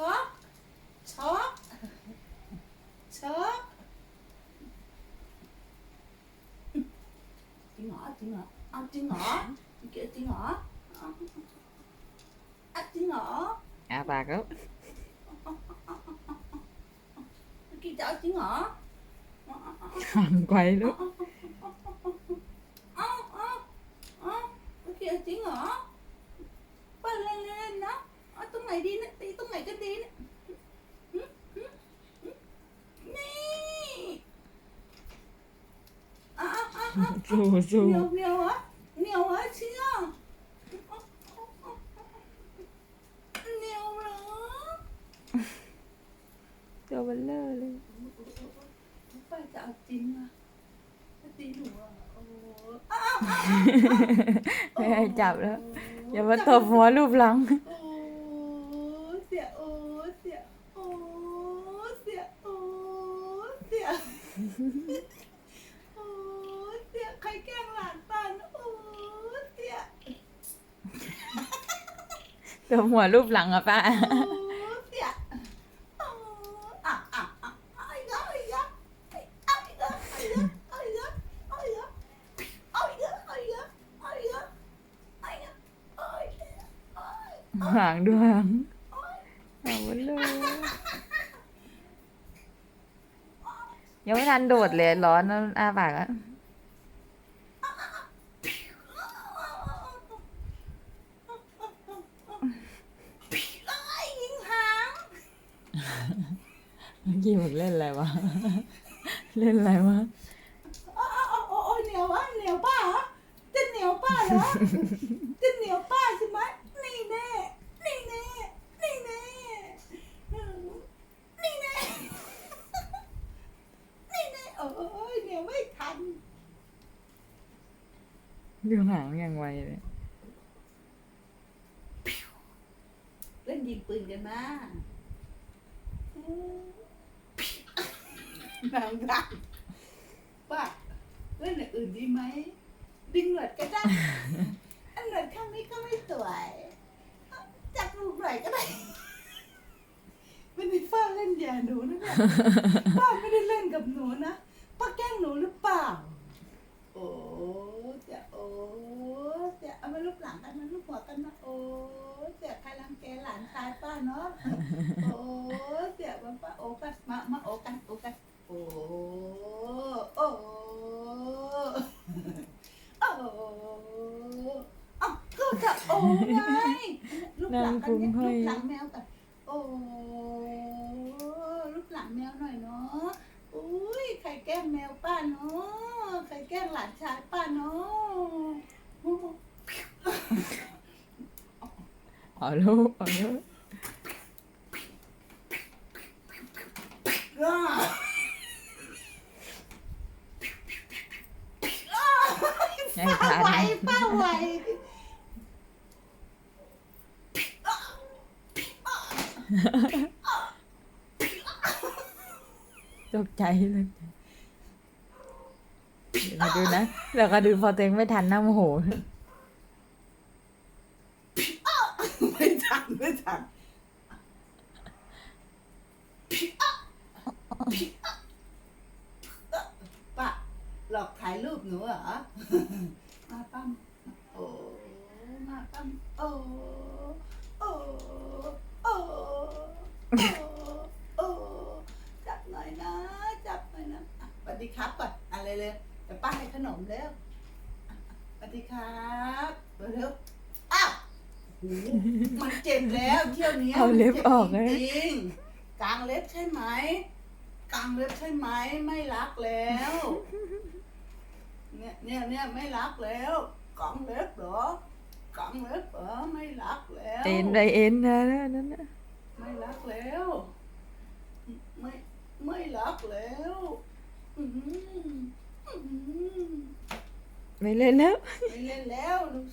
xót xót xót tiếng ngõ tiếng ngõ ông tiếng ngõ kia tiếng ngõ à tiếng ngõ à bà cứ kia cháu tiếng ngõ không quay lúc. Kia tiếng ngõ quay lên lên đó. Tụi mày đi nữa. ก็ดีนี่อ้าวอ้าวอ้าวสู้สู้เหนียวเหนียวอะเหนียวอะเชียวเหนียวเหรอตัวเบลเลอร์เลยป้าจะเอาจริงอะจะตีหนูโอ้ไม่ให้จับแล้วอย่ามาตบหัวรูปหลัง เสียโอ้เสียโอ้เสียใครแกล้งหลานป้านะโอ้เสียตบหัวรูปหลังอะป้า โอ้เสียโอ้อะอะอะเอาอีกแล้วเอาอีกแล้วเอาอีกแล้วเอาอีกแล้วเอาอีกแล้วเอาอีกแล้วเอาอีกแล้วเอาอีกแล้วเอาอีกแล้วเอาอีกแล้วเอาอีกแล้วห่างด้วยห่างห่าง เบลเลอร์ยังไม่ทันโดดเลยร้อนแล้วอาปากอะไอ้ยิงหางเมื่อกี้บอกเล่นอะไรวะ เล่นอะไรวะโอ้โอ้โอ้โอ้เหนียววะเหนียวป้าเหรอจะเหนียวป้าเหรอจะเหนียวป้าใช่ไหมนี่แน่นี่แน่นี่แน่นี่แน่นี่แน่โอ้ยเหนียวไม่ทัน ดูหางอย่างไวเลยเล่นยิงปืนกันมาบางดังป้าเล่นอย่างอื่นดีไหม ดึงหนวดก็ได้ อันหนวดข้างนี้ก็ไม่สวย จับลูกหน่อยก็ได้ไม่ได้ป้าเล่นยาหนูนะเนี่ยป้าไม่ได้เล่นกับหนูนะ ป้าแกล้งหนูหรือเปล่า โอ้จะโอ้จะเอามาลูกหลังกันมาลูกหัวกันนะโอ้จะใครรังแกหลานชายป้าเนาะโอ้จะ มาป้าโอ้กันมามาโอ้กันโอ้กันโอ้โอ้โอ้เอ้าก็จะโอ้ไงลูกหลังกันเนี่ยลูกหลังแมวกันโอ้ลูกหลังแมวหน่อยเนาะอุ้ยใครแกล้งแมวป้าเนาะใครแกล้งหลานชายป้าเนาะโอ้โหเอาลูกเอาลูก อ้าให้ป้าทานไหวป้าไหวตกใจเลยเดี๋ยวมาดูนะเดี๋ยวก็ดูพอตัวเองไม่ทันน้าโมโห ไม่ทันไม่ทัน ป้าหลอกถ่ายรูปหนูเหรอ มาปั้มโอ้มาปั้มโอ้โอ้โอ้โอ้โอ้จับหน่อยนะ จับหน่อยนะอะสวัสดีครับก่อนอะไรเลยเดี๋ยวป้าให้ขนมเร็วอะสวัสดีครับเร็วๆอ้าวมันเจ็บแล้วเที่ยวนี้เอาเล็บออกเลยจริงกลางเล็บใช่ไหม กลางเล็บใช่ไหมไม่รักแล้ว เนี่ยเนี่ยเนี่ยไม่รักแล้วกองเล็บเหรอกองเล็บเหรอไม่รักแล้วเอ็นไปเอ็นนะนั่นนะไม่รักแล้ว ไม่ไม่รักแล้วอื้อหืออื้อหือไม่เล่นแล้ว ไม่เล่นแล้วลูก